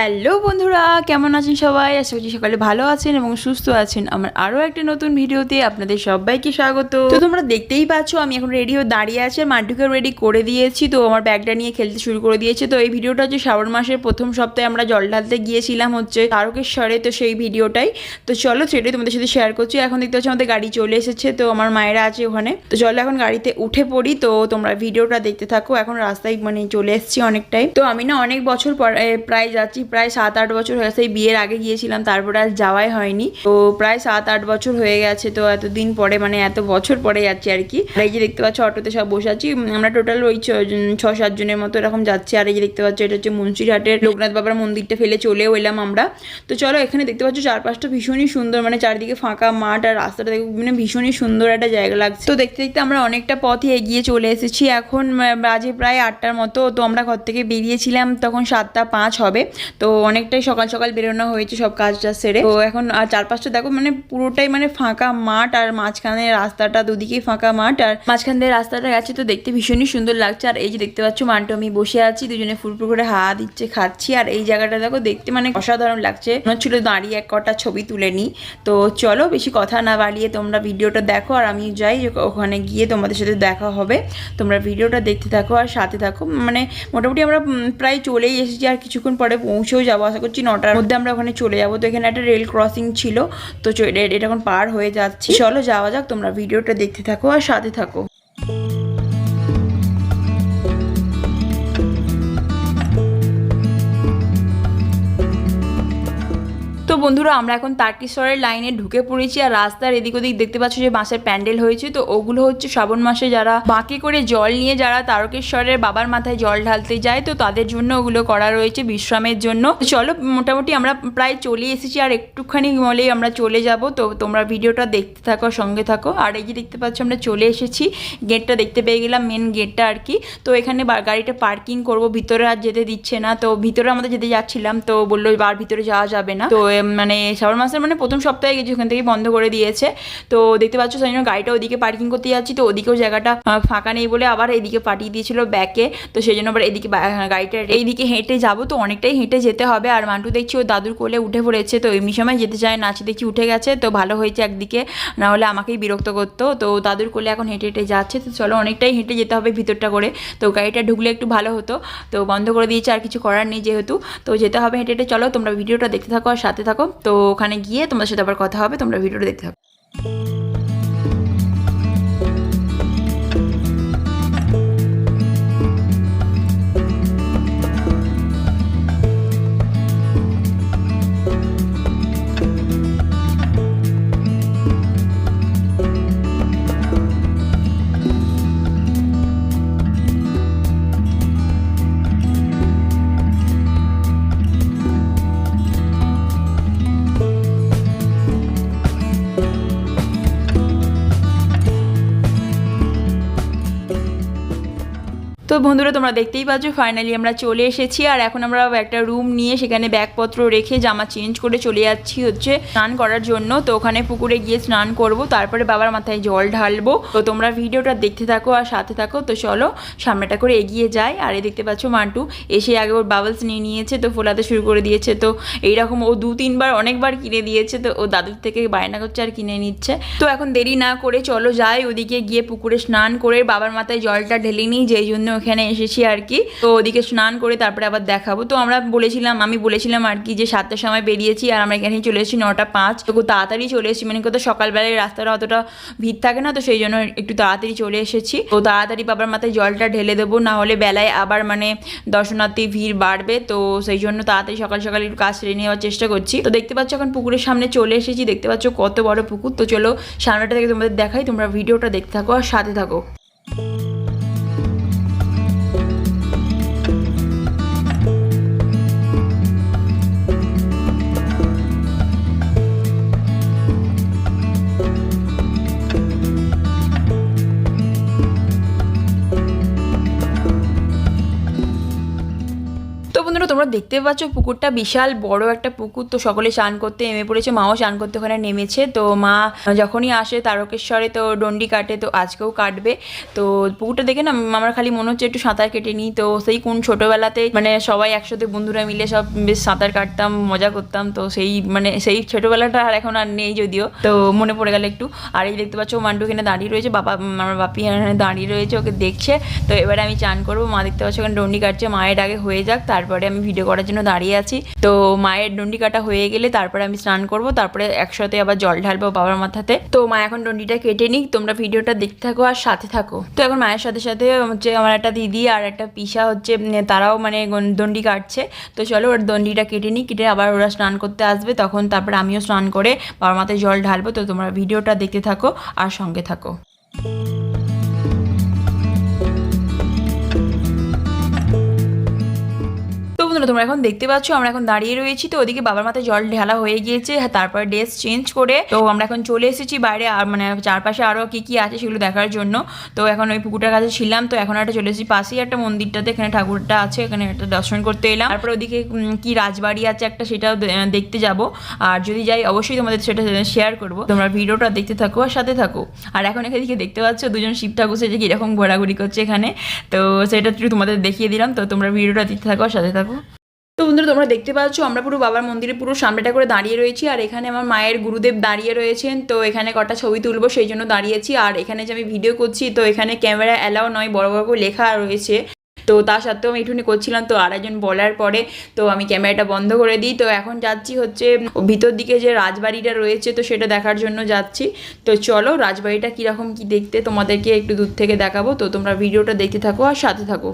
Hello বন্ধুরা, কেমন আছেন সবাই? আশা করছি সকালে ভালো আছেন এবং সুস্থ আছেন। আমার আরও একটা নতুন ভিডিওতে আপনাদের সবাইকে স্বাগত। তো তোমরা দেখতেই পাচ্ছ, আমি এখন রেডি হয়ে দাঁড়িয়ে আছি। মান্টুকে রেডি করে দিয়েছি। তো আমার ব্যাগটা নিয়ে খেলতে শুরু করে দিয়েছে। তো এই ভিডিওটা হচ্ছে শ্রাবণ মাসের প্রথম সপ্তাহে আমরা জল ঢালতে গিয়েছিলাম হচ্ছে তারকেশ্বরে, তো সেই ভিডিওটাই। তো চলো সেটাই তোমাদের সাথে শেয়ার করছি। এখন দেখতে পাচ্ছি আমাদের গাড়ি চলে এসেছে। তো আমার মায়েরা আছে ওখানে। তো চলো এখন গাড়িতে উঠে পড়ি। তো তোমরা ভিডিওটা দেখতে থাকো। এখন রাস্তায় মানে চলে এসেছি অনেকটাই। তো আমি না অনেক বছর পর প্রায় যাচ্ছি প্রায় সাত আট বছর হয়ে এই বিয়ের আগে গিয়েছিলাম, তারপরে আর যাওয়াই হয়নি। তো প্রায় সাত আট বছর হয়ে গেছে, তো এতদিন পরে মানে এত বছর পরে যাচ্ছি আর কি। এই যে দেখতে পাচ্ছ, অটোতে সব বসে আছি। আমরা টোটাল ওই ছ- জন- ছ, সাত জনের মতো এরকম যাচ্ছি। আর এই যে দেখতে পাচ্ছ, এটা হচ্ছে মুন্সিরহাটের লোকনাথ বাবার মন্দিরটা ফেলে চলেও এলাম আমরা। তো চলো, এখানে দেখতে পাচ্ছ, চারপাশটা ভীষণই সুন্দর মানে চারিদিকে ফাঁকা মাঠ আর রাস্তাটা দেখো মানে ভীষণই সুন্দর একটা জায়গা লাগছে। তো দেখতে দেখতে আমরা অনেকটা পথে এগিয়ে চলে এসেছি। এখন বাজে প্রায় আটটার মতো, তো আমরা ঘর থেকে বেরিয়েছিলাম, তখন সাতটা পাঁচ হবে। তো অনেকটাই সকাল সকাল বেরোনো হয়েছে সব কাজটা সেরে। তো এখন আর চারপাশটা দেখো মানে পুরোটাই মানে ফাঁকা মাঠ আর মাঝখানে রাস্তাটা দুদিকেই ফাঁকা মাঠ আর মাঝখান দিয়ে রাস্তাটা গেছে তো দেখতে ভীষণই সুন্দর লাগছে। আর এই যে দেখতে পাচ্ছ মান্টু আমি বসে আছি, দুজনে ফুরফুর করে হাওয়া দিচ্ছে, খাচ্ছি। আর এই জায়গাটা দেখো দেখতে মানে অসাধারণ লাগছে। মনে হচ্ছিল দাঁড়িয়ে এক কটা ছবি তুলে নিই। তো চলো বেশি কথা না বাড়িয়ে তোমরা ভিডিওটা দেখো আর আমি যাই ওখানে গিয়ে তোমাদের সাথে দেখা হবে। তোমরা ভিডিওটা দেখতে থাকো আর সাথে থাকো। মানে মোটামুটি আমরা প্রায় চলেই এসেছি আর কিছুক্ষণ পরে পৌঁছেও যাব, আশা করছি নটার মধ্যে আমরা ওখানে চলে যাব। তো এখানে একটা রেল ক্রসিং ছিল, তো এটা এখন পার হয়ে যাচ্ছি। চলো যাওয়া যাক, তোমরা ভিডিওটা দেখতে থাকো আর সাথে থাকো। বন্ধুরা, আমরা এখন তারকেশ্বরের লাইনে ঢুকে পড়েছি আর রাস্তার এদিক ওদিক দেখতে পাচ্ছ যে বাঁশের প্যান্ডেল হয়েছে। তো ওগুলো হচ্ছে শ্রাবণ মাসে যারা বাঁকে করে জল নিয়ে যারা তারকেশ্বরের বাবার মাথায় জল ঢালতে যায়, তো তাদের জন্য ওগুলো করা রয়েছে বিশ্রামের জন্য। চলো, মোটামুটি আমরা প্রায় চলে এসেছি আর একটুখানি মলেই আমরা চলে যাব। তো তোমরা ভিডিওটা দেখতে থাকো সঙ্গে থাকো। আর এই যে দেখতে পাচ্ছ আমরা চলে এসেছি, গেটটা দেখতে পেয়ে গেলাম মেন গেটটা আর কি। তো এখানে গাড়িটা পার্কিং করব, ভিতরে আর যেতে দিচ্ছে না। তো ভিতরে আমাদের যেতে যাচ্ছিলাম, তো বলল, আর ভিতরে যাওয়া যাবে না। তো মানে শ্রাবণ মাসের মানে প্রথম সপ্তাহে গেছি, ওখান থেকে বন্ধ করে দিয়েছে। তো দেখতে পাচ্ছ সেই জন্য গাড়িটা ওদিকে পার্কিং করতে যাচ্ছি, তো ওদিকেও জায়গাটা ফাঁকা নেই বলে আবার এদিকে পাঠিয়ে দিয়েছিল ব্যাকে তো সেই জন্য আবার এদিকে গাড়িটা এইদিকে হেঁটে যাব, তো অনেকটাই হেঁটে যেতে হবে। আর মান্টু দেখছি ও দাদুর কোলে উঠে পড়েছে, তো এমনি সময় যেতে চায় নাচি দেখি উঠে গেছে, তো ভালো হয়েছে একদিকে, না হলে আমাকেই বিরক্ত করতো। তো দাদুর কোলে এখন হেঁটে হেঁটে যাচ্ছে, তো চলো অনেকটাই হেঁটে যেতে হবে ভিতরটা করে। তো গাড়িটা ঢুকলে একটু ভালো হতো, তো বন্ধ করে দিয়েছে, আর কিছু করার নেই যেহেতু। তো যেতে হবে হেঁটে হেঁটে, চলো তোমরা ভিডিওটা দেখতে থাকো, আর সাথে থাকো তো ওখানে গিয়ে তোমাদের সাথে আবার কথা হবে তোমরা ভিডিওটা দেখতে থাকো। তো বন্ধুরা, তোমরা দেখতেই পাচ্ছ ফাইনালি আমরা চলে এসেছি। আর এখন আমরা একটা রুম নিয়ে সেখানে ব্যাগপত্র রেখে জামা চেঞ্জ করে চলে যাচ্ছি হচ্ছে স্নান করার জন্য। তো ওখানে পুকুরে গিয়ে স্নান করব, তারপরে বাবার মাথায় জল ঢালবো। তো তোমরা ভিডিওটা দেখতে থাকো আর সাথে থাকো। তো চলো, সামনেটা করে এগিয়ে যাই। আর এই দেখতে পাচ্ছ মান্টু, এসে আগে ওর বাবলস নিয়ে নিয়েছে, তো ফোলাতে শুরু করে দিয়েছে। তো এইরকম ও দু তিনবার অনেকবার কিনে দিয়েছে, তো ও দাদুর থেকে বায়না করছে আর কিনে নিচ্ছে। তো এখন দেরি না করে চলো যাই। ওদিকে গিয়ে পুকুরে স্নান করে বাবার মাথায় জলটা ঢেলে নিই, যেই জন্য ওখানে এসেছি আর কি। তো ওদিকে স্নান করে তারপরে আবার দেখাবো। তো আমরা বলেছিলাম, আমি বলেছিলাম আর কি যে সাতটার সময় বেরিয়েছি আর আমরা এখানে চলে এসেছি নটা পাঁচ। তো খুব তাড়াতাড়ি চলে এসেছি। মানে কোথাও সকালবেলায় রাস্তাটা অতটা ভিড় থাকে না, তো সেই জন্য একটু তাড়াতাড়ি চলে এসেছি। তো তাড়াতাড়ি বাবার মাথায় জলটা ঢেলে দেবো, না হলে বেলায় আবার মানে দর্শনার্থী ভিড় বাড়বে। তো সেই জন্য তাড়াতাড়ি সকাল সকাল একটু কাজ সেরে নেওয়ার চেষ্টা করছি। তো দেখতে পাচ্ছ এখন পুকুরের সামনে চলে এসেছি। দেখতে পাচ্ছ কত বড় পুকুর। তো চলো সামনেটা থেকে তোমাদের দেখাই, তোমরা ভিডিওটা দেখতে থাকো আর সাথে থাকো। বন্ধুরা, তোমরা দেখতে পাচ্ছ পুকুরটা বিশাল বড় একটা পুকুর। তো সকলে স্নান করতে নেমে পড়েছে, মাও স্নান করতে ওখানে নেমেছে। তো মা যখনই আসে তারকেশ্বরে তো ডন্ডি কাটে, তো আজকেও কাটবে। তো পুকুরটা দেখে না আমার খালি মনে হচ্ছে একটু সাঁতার কেটে নিই। তো সেই কোন ছোটোবেলাতে মানে সবাই একসাথে বন্ধুরা মিলে সব বেশ সাঁতার কাটতাম, মজা করতাম। তো সেই মানে সেই ছোটোবেলাটা আর এখন আর নেই যদিও। তো মনে পড়ে গেল একটু। আর এই দেখতে পাচ্ছ মান্টু এখানে দাঁড়িয়ে রয়েছে, বাবা আমার বাপি এখানে দাঁড়িয়ে রয়েছে, ওকে দেখছে। তো এবারে আমি চান করব, মা দেখতে পাচ্ছ ওখানে ডন্ডি কাটছে, মায়ের আগে হয়ে যাক, তারপরে আমি ভিডিও করার জন্য দাঁড়িয়ে আছি। তো মায়ের ডন্ডি কাটা হয়ে গেলে তারপরে আমি স্নান করব, তারপরে একসাথে আবার জল ঢালবো বাবার মাথাতে। তো মা এখন ডন্ডিটা কেটে নিক, তোমরা ভিডিওটা দেখতে থাকো আর সাথে থাকো। তো এখন মায়ের সাথে সাথে হচ্ছে আমার একটা দিদি আর একটা পিসা হচ্ছে তারাও মানে দণ্ডি কাটছে। তো চলো ওর দণ্ডিটা কেটে নিই কেটে আবার ওরা স্নান করতে আসবে। তখন তারপরে আমিও স্নান করে বাবার মাথায় জল ঢালবো। তো তোমরা ভিডিওটা দেখতে থাকো আর সঙ্গে থাকো। বন্ধুরা তোমরা এখন দেখতে পাচ্ছ আমরা এখন দাঁড়িয়ে রয়েছি। তো ওদিকে বাবার মাথায় জল ঢালা হয়ে গিয়েছে হ্যাঁ, তারপর ড্রেস চেঞ্জ করে। তো আমরা এখন চলে এসেছি বাইরে আর মানে চারপাশে আরও কি কি আছে সেগুলো দেখার জন্য। তো এখন ওই পুকুরটার কাছে ছিলাম তো এখন একটা চলে এসেছি পাশেই একটা মন্দিরটাতে এখানে ঠাকুরটা আছে এখানে একটা দর্শন করতে এলাম। তারপর ওদিকে কি রাজবাড়ি আছে একটা সেটাও দেখতে যাব। আর যদি যাই অবশ্যই তোমাদের সেটা শেয়ার করব। তোমরা ভিডিওটা দেখতে থাকো আর সাথে থাকো। আর এখন এখানে দেখতে পাচ্ছ দুজন শিব ঠাকুর সেজে কীরকম ঘোরাঘুরি করছে এখানে। তো সেটা একটু তোমাদের দেখিয়ে দিলাম তো তোমরা ভিডিওটা দেখতে থাকো আর সাথে থাকো। তো বন্ধুরা, তোমরা দেখতে পাচ্ছ, আমরা পুরো বাবার মন্দিরে পুরো সামনেটা করে দাঁড়িয়ে রয়েছি, আর এখানে আমার মায়ের গুরুদেব দাঁড়িয়ে রয়েছেন। তো এখানে কটা ছবি তুলবো, সেই জন্য দাঁড়িয়েছি। আর এখানে যে আমি ভিডিও করছি, তো এখানে ক্যামেরা অ্যালাও নয়, বড় বড় লেখা রয়েছে। তো তা সত্ত্বেও আমি একটুখানি করছিলাম, তো আর একজন বলার পরে, তো আমি ক্যামেরাটা বন্ধ করে দিই। তো এখন যাচ্ছি হচ্ছে, ভিতর দিকে যে রাজবাড়িটা রয়েছে, তো সেটা দেখার জন্য যাচ্ছি। তো চলো, রাজবাড়িটা কীরকম কি দেখতে, তোমাদেরকে একটু দূর থেকে দেখাবো। তো তোমরা ভিডিওটা দেখতে থাকো, আর সাথে থাকো।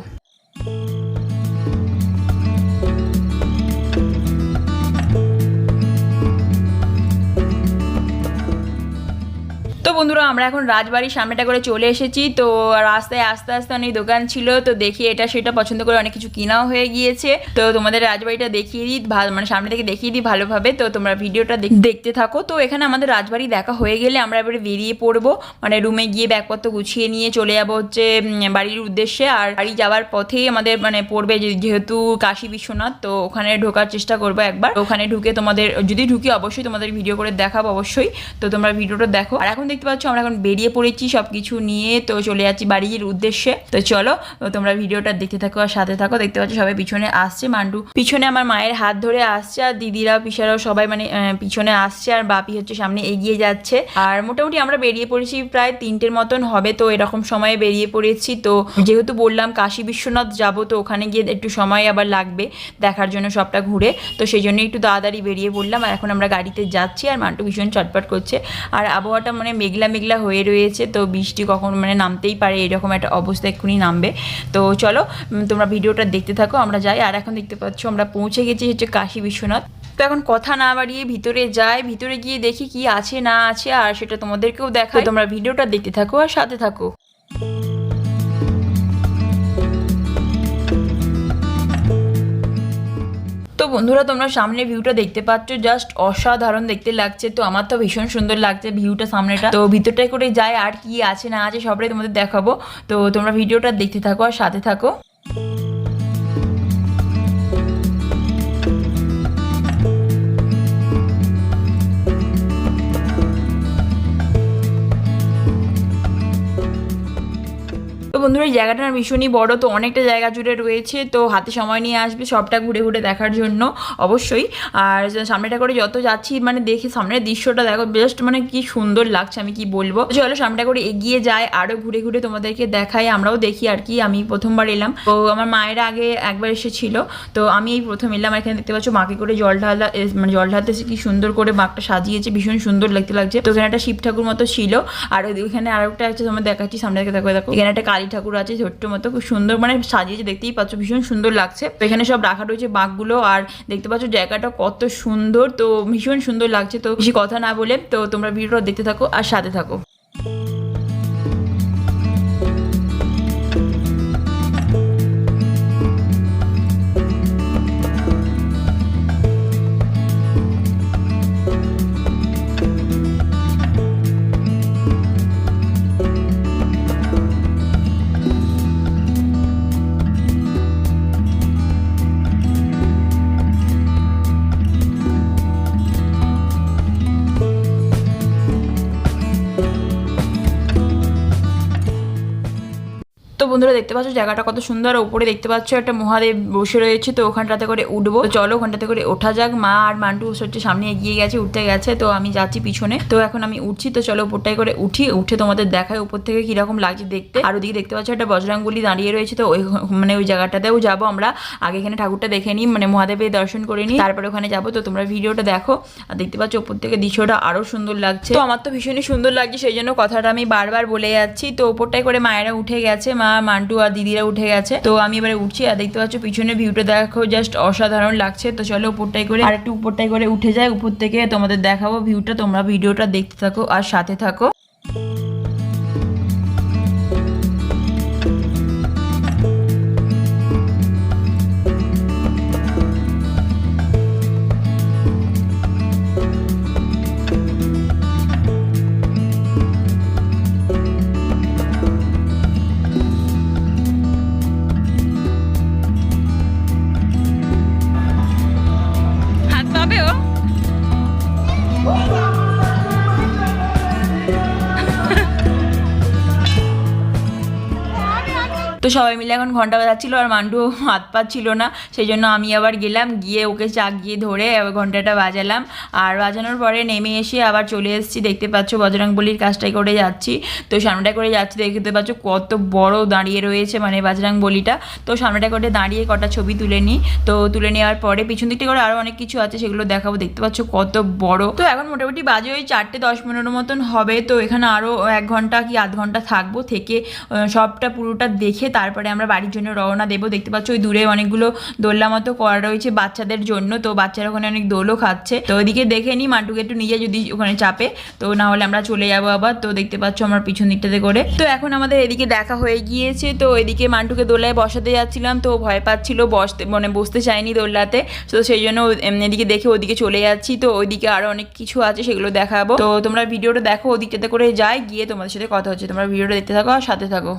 বন্ধুরা, আমরা এখন রাজবাড়ির সামনেটা করে চলে এসেছি। তো রাস্তায় আস্তে আস্তে অনেক দোকান ছিল, তো দেখি এটা সেটা পছন্দ করে অনেক কিছু কিনাও হয়ে গিয়েছে। তো তোমাদের রাজবাড়িটা দেখিয়ে দিই মানে সামনে থেকে দেখিয়ে দিই ভালোভাবে। তো তোমরা ভিডিওটা দেখ- দেখতে থাকো। তো এখানে আমাদের রাজবাড়ি দেখা হয়ে গেলে আমরা এবারে বেরিয়ে পড়ব। মানে রুমে গিয়ে ব্যাগপত্র গুছিয়ে নিয়ে চলে যাব হচ্ছে বাড়ির উদ্দেশ্যে। আর বাড়ি যাওয়ার পথেই আমাদের মানে পড়বে যেহেতু কাশী বিশ্বনাথ, তো ওখানে ঢোকার চেষ্টা করব একবার। ওখানে ঢুকে তোমাদের যদি ঢুকি অবশ্যই তোমাদের ভিডিও করে দেখাবো অবশ্যই। তো তোমরা ভিডিওটা দেখো। আর এখন দেখতে পাচ্ছ আমরা এখন বেরিয়ে পড়েছি সব কিছু নিয়ে, তো চলে যাচ্ছি বাড়ির উদ্দেশ্যে। তো চলো, তোমরা ভিডিওটা দেখতে থাকো আর সাথে থাকো। দেখতে পাচ্ছ সবাই পিছনে আসছে। মান্ডু পিছনে আমার মায়ের হাত ধরে আসছে আর দিদিরা, পিসারাও সবাই মানে পিছনে আসছে আর বাপি হচ্ছে সামনে এগিয়ে যাচ্ছে। আর মোটামুটি আমরা বেরিয়ে পড়েছি প্রায় তিনটের মতন হবে, তো এরকম সময়ে বেরিয়ে পড়েছি। তো যেহেতু বললাম কাশী বিশ্বনাথ যাব, তো ওখানে গিয়ে একটু সময় আবার লাগবে দেখার জন্য সবটা ঘুরে। তো সেই জন্য একটু তাড়াতাড়ি বেরিয়ে পড়লাম। আর এখন আমরা গাড়িতে যাচ্ছি আর মান্টু ভীষণ চটপট করছে। আর আবহাওয়াটা মানে মেঘলা মেঘলা হয়ে রয়েছে, তো বৃষ্টি কখন মানে নামতেই পারে, এরকম একটা অবস্থা এক্ষুনি নামবে। তো চলো তোমরা ভিডিওটা দেখতে থাকো, আমরা যাই। আর এখন দেখতে পাচ্ছ, আমরা পৌঁছে গেছি হচ্ছে কাশী বিশ্বনাথ। তো এখন কথা না বাড়িয়ে ভিতরে যাই, ভিতরে গিয়ে দেখি কি আছে না আছে, আর সেটা তোমাদেরকেও দেখায় তোমরা ভিডিওটা দেখতে থাকো আর সাথে থাকো। তো বন্ধুরা, তোমরা সামনে ভিউটা দেখতে পাচ্ছ জাস্ট অসাধারণ দেখতে লাগছে। তো আমার তো ভীষণ সুন্দর লাগছে ভিউটা সামনেটা। তো ভিতরটায় করে যায় আর কি আছে না আছে সবটাই তোমাদের দেখাবো। তো তোমরা ভিডিওটা দেখতে থাকো আর সাথে থাকো। বন্ধুরা, এই জায়গাটা ভীষণই বড়, তো অনেকটা জায়গা জুড়ে রয়েছে, তো হাতে সময় নিয়ে আসবে সবটা ঘুরে ঘুরে দেখার জন্য, অবশ্যই। আর সামনেটা করে যত যাচ্ছি মানে দেখি সামনের দৃশ্যটা দেখো, জাস্ট মানে কি সুন্দর লাগছে, আমি কি বলব? চলো সামনেটা করে এগিয়ে যায় আরও ঘুরে ঘুরে তোমাদেরকে দেখাই, আমরাও দেখি আর কি, আমি প্রথমবার এলাম। তো আমার মায়ের আগে একবার এসেছিল, তো আমি এই প্রথম এলাম এখানে দেখতে পাচ্ছ মাকে করে জল ঢালা মানে জল ঢালতে কি সুন্দর করে মাকটা সাজিয়েছে, ভীষণ সুন্দর লাগতে লাগছে। তো এখানে একটা শিব ঠাকুর মতো ছিল, আর ওইখানে আরও একটা আছে, তোমার দেখাচ্ছি, সামনে দেখো দেখো। এখানে একটা কালী ঠাকুর আছে, ছোট্ট মতো, খুব সুন্দর মানে সাজিয়েছে, দেখতেই পাচ্ছ, ভীষণ সুন্দর লাগছে। তো এখানে সব রাখা রয়েছে বাঘগুলো, আর দেখতে পাচ্ছ জায়গাটা কত সুন্দর, তো ভীষণ সুন্দর লাগছে, তো বেশি কথা না বলে, তো তোমরা ভিডিওটা দেখতে থাকো, আর সাথে থাকো। বন্ধুরা দেখতে পাচ্ছ জায়গাটা কত সুন্দর উপরে দেখতে পাচ্ছ একটা মহাদেব বসে রয়েছে, তো ওখানটাতে করে উঠবো। চলো ওখানটাতে করে ওঠা যাক। মা আর মান্টু হচ্ছে সামনে এগিয়ে গেছে, উঠতে গেছে, তো আমি যাচ্ছি পিছনে। তো এখন আমি উঠছি, তো চলো উপরটাই করে উঠি। উঠে তোমাদের দেখায় উপর থেকে কীরকম লাগছে দেখতে। আর ওদিকে দেখতে পাচ্ছ একটা বজরাঙ্গুলি দাঁড়িয়ে রয়েছে, তো ওই মানে ওই জায়গাটাতেও যাব আমরা। আগে এখানে ঠাকুরটা দেখে নিই মানে মহাদেবের দর্শন করে নিই। তারপরে ওখানে যাব, তো তোমরা ভিডিওটা দেখো। আর দেখতে পাচ্ছ উপর থেকে দৃশ্যটা আরও সুন্দর লাগছে। তো আমার তো ভীষণই সুন্দর লাগছে, সেই জন্য কথাটা আমি বারবার বলে যাচ্ছি। তো ওপরটাই করে মায়েরা উঠে গেছে, মা মান্টু আর দিদিরা উঠে গেছে। তো আমি এবারে উঠছি আর দেখতে পাচ্ছ পিছনে ভিউটা দেখো জাস্ট অসাধারণ লাগছে। তো চলো উপরটাই করে আর একটু উপরটাই করে উঠে যায় উপর থেকে তোমাদের দেখাবো ভিউটা তোমরা ভিডিওটা দেখতে থাকো আর সাথে থাকো। তো সবাই মিলে এখন ঘণ্টা বাজাচ্ছিল আর মান্ডু হাত পাচ্ছিল না সেই জন্য আমি আবার গেলাম, গিয়ে ওকে চাক গিয়ে ধরে ঘন্টাটা বাজালাম। আর বাজানোর পরে নেমে এসে আবার চলে এসেছি, দেখতে পাচ্ছ বজরং বলির কাজটাই করে যাচ্ছি। তো সামনেটা করে যাচ্ছি, দেখতে পাচ্ছ কত বড় দাঁড়িয়ে রয়েছে মানে বলিটা। তো সামনেটা করে দাঁড়িয়ে কটা ছবি তুলে নিই। তো তুলে নেওয়ার পরে পিছন দিকটা করে আরও অনেক কিছু আছে, সেগুলো দেখাবো, দেখতে পাচ্ছ কত বড়। তো এখন মোটামুটি বাজে ওই চারটে দশ মিনিটের মতন হবে, তো এখানে আরও এক ঘণ্টা কি আধ ঘণ্টা থাকব থেকে সবটা পুরোটা দেখে তারপরে আমরা বাড়ির জন্য রওনা দেবো। দেখতে পাচ্ছ ওই দূরে অনেকগুলো দোলনা মতো করা রয়েছে বাচ্চাদের জন্য। তো বাচ্চারা ওখানে অনেক দোলও খাচ্ছে। তো ওইদিকে দেখে নিই, মান্টুকে একটু নিজে যদি ওখানে চাপে। তো না হলে আমরা চলে যাব আবার। তো দেখতে পাচ্ছ আমার পিছন দিকটাতে করে। তো এখন আমাদের এদিকে দেখা হয়ে গিয়েছে। তো এদিকে মান্টুকে দোলায় বসাতে যাচ্ছিলাম। তো ভয় পাচ্ছিল, বসতে মানে বসতে চায়নি দোলনাতে। তো সেই জন্য এদিকে দেখে ওদিকে চলে যাচ্ছি। তো ওইদিকে আরও অনেক কিছু আছে, সেগুলো দেখাবো। তো তোমরা ভিডিওটা দেখো, ওদিকটাতে করে যাই। গিয়ে তোমাদের সাথে কথা হচ্ছে। তোমরা ভিডিওটা দেখতে থাকো আর সাথে থাকো।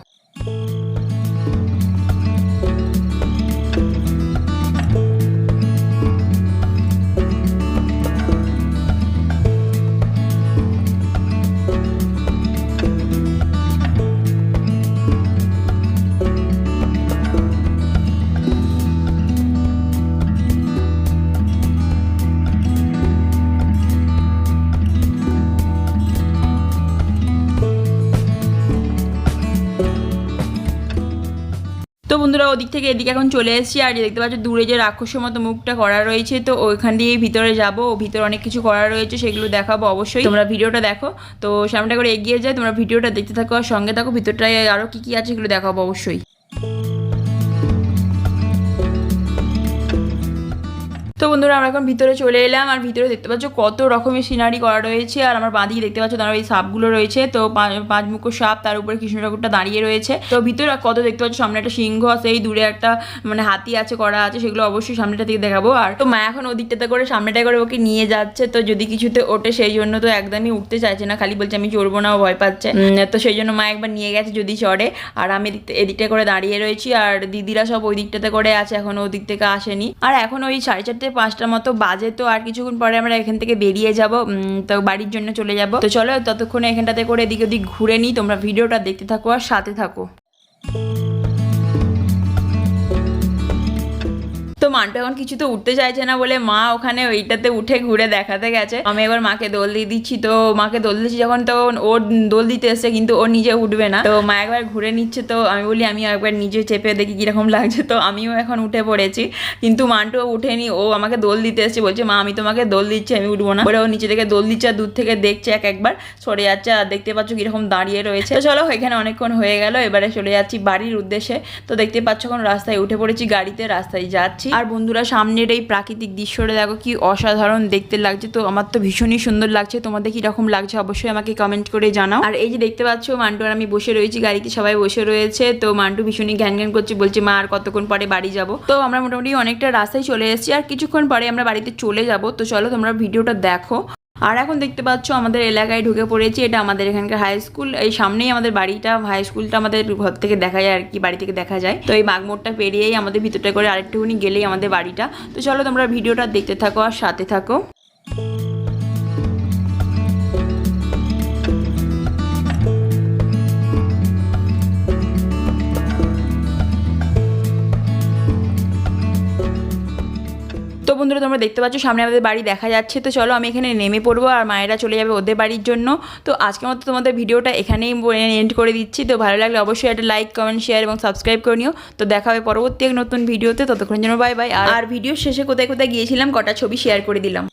বন্ধুরা ওদিক থেকে এদিকে এখন চলে এসেছি, আর দেখতে পাচ্ছ দূরে যে রাক্ষসের মতো মুখটা করা রয়েছে, তো ওইখান দিয়ে ভিতরে যাব। ও ভিতরে অনেক কিছু করা রয়েছে, সেগুলো দেখাবো অবশ্যই। তোমরা ভিডিওটা দেখো, তো সামনে করে এগিয়ে যায় তোমরা ভিডিওটা দেখতে থাকো, আর সঙ্গে থাকো, ভিতরটায় আরও কী কী আছে সেগুলো দেখাবো অবশ্যই। তো বন্ধুরা আমরা এখন ভিতরে চলে এলাম আর ভিতরে দেখতে পাচ্ছ কত রকমের সিনারি করা রয়েছে। আর আমার বাঁদিকে দেখতে পাচ্ছ তার ওই সাপগুলো রয়েছে। তো পাঁচ মুখো সাপ তার উপরে কৃষ্ণ ঠাকুরটা দাঁড়িয়ে রয়েছে। তো ভিতরে কত দেখতে পাচ্ছ? সামনে একটা সিংহ আছে এই দূরে একটা মানে হাতি আছে করা আছে সেগুলো অবশ্যই সামনেটা থেকে দেখাবো। আর তো মা এখন ওদিকটাতে করে সামনেটা করে ওকে নিয়ে যাচ্ছে। তো যদি কিছুতে ওঠে সেই জন্য তো একদমই উঠতে চাইছে না। খালি বলছে আমি চড়বো না ভয় পাচ্ছে। তো সেই জন্য মা একবার নিয়ে গেছে যদি চড়ে। আর আমি এদিক এদিকটা করে দাঁড়িয়ে রয়েছি। আর দিদিরা সব ওই দিকটাতে করে আছে এখন ওদিক থেকে আসেনি। আর এখন ওই সাড়ে চারটে পাঁচটার মতো বাজে, তো আর কিছুক্ষণ পরে আমরা এখান থেকে বেরিয়ে যাব তো বাড়ির জন্য চলে যাব। তো চলো, ততক্ষণে এখানটাতে করে এদিক ওদিক ঘুরে নিই, তোমরা ভিডিওটা দেখতে থাকো আর সাথে থাকো। মান্টু এখন কিছু তো উঠতে চাইছে না বলে মা ওখানে ওইটাতে উঠে ঘুরে দেখাতে গেছে। আমি এবার মাকে দোল দিয়ে দিচ্ছি, তো মাকে দোল দিচ্ছি যখন, তো ওর দোল দিতে এসছে কিন্তু ও নিজে উঠবে না। তো মা একবার ঘুরে নিচ্ছে, তো আমি বলি, আমি একবার নিজে চেপে দেখি কীরকম লাগছে। তো আমিও এখন উঠে পড়েছি, কিন্তু মান্টু উঠেনি। ও আমাকে দোল দিতে এসছে, বলছে, মা, আমি তোমাকে দোল দিচ্ছি, আমি উঠবো না। বলে ও নিচে থেকে দোল দিচ্ছে, আর দূর থেকে দেখছে এক একবার, সরে যাচ্ছে, আর দেখতে পাচ্ছ কীরকম দাঁড়িয়ে রয়েছে। তো চলো, এখানে অনেকক্ষণ হয়ে গেল, এবারে চলে যাচ্ছি বাড়ির উদ্দেশ্যে। তো দেখতে পাচ্ছ এখন রাস্তায় উঠে পড়েছি, গাড়িতে রাস্তায় যাচ্ছি। আর বন্ধুরা, সামনের এই প্রাকৃতিক দৃশ্যটা দেখো, কি অসাধারণ দেখতে লাগছে। তো আমার তো ভীষণই সুন্দর লাগছে। তোমাদের কীরকম লাগছে অবশ্যই আমাকে কমেন্ট করে জানাও। আর এই যে দেখতে পাচ্ছ, মান্টু আর আমি বসে রয়েছি, গাড়িতে সবাই বসে রয়েছে। তো মান্টু ভীষণই ঘ্যান ঘ্যান করছে, বলছে, মা, আর কতক্ষণ পরে বাড়ি যাব? তো আমরা মোটামুটি অনেকটা রাস্তায় চলে এসেছি। আর কিছুক্ষণ পরে আমরা বাড়িতে চলে যাব। তো চলো তোমরা ভিডিওটা দেখো। আর এখন দেখতে পাচ্ছ আমাদের এলাকায় ঢুকে পড়েছি, এটা আমাদের এখানকার হাই স্কুল এই সামনেই আমাদের বাড়িটা হাই স্কুলটা আমাদের ঘর থেকে দেখা যায় আর কি, বাড়ি থেকে দেখা যায়। তো এই বাগমোড়টা পেরিয়েই আমাদের ভিতরটা করে আরেকটুখানি গেলেই আমাদের বাড়িটা। তো চলো তোমরা ভিডিওটা দেখতে থাকো আর সাথে থাকো। বন্ধুরা তোমরা দেখতে পাচ্ছ, সামনে আমাদের বাড়ি দেখা যাচ্ছে। তো চলো, আমি এখানে নেমে পড়ব আর মায়েরা চলে যাবে ওদের বাড়ির জন্য। তো আজকের মতো তোমাদের ভিডিওটা এখানেই এন্ড করে দিচ্ছি। তো ভালো লাগলে অবশ্যই একটা লাইক কমেন্ট শেয়ার এবং সাবস্ক্রাইব করে নিও। তো দেখা হবে পরবর্তী এক নতুন ভিডিওতে। ততক্ষণের জন্য বাই বাই আর ভিডিও শেষে কোথায় কোথায় গিয়েছিলাম, কটা ছবি শেয়ার করে দিলাম।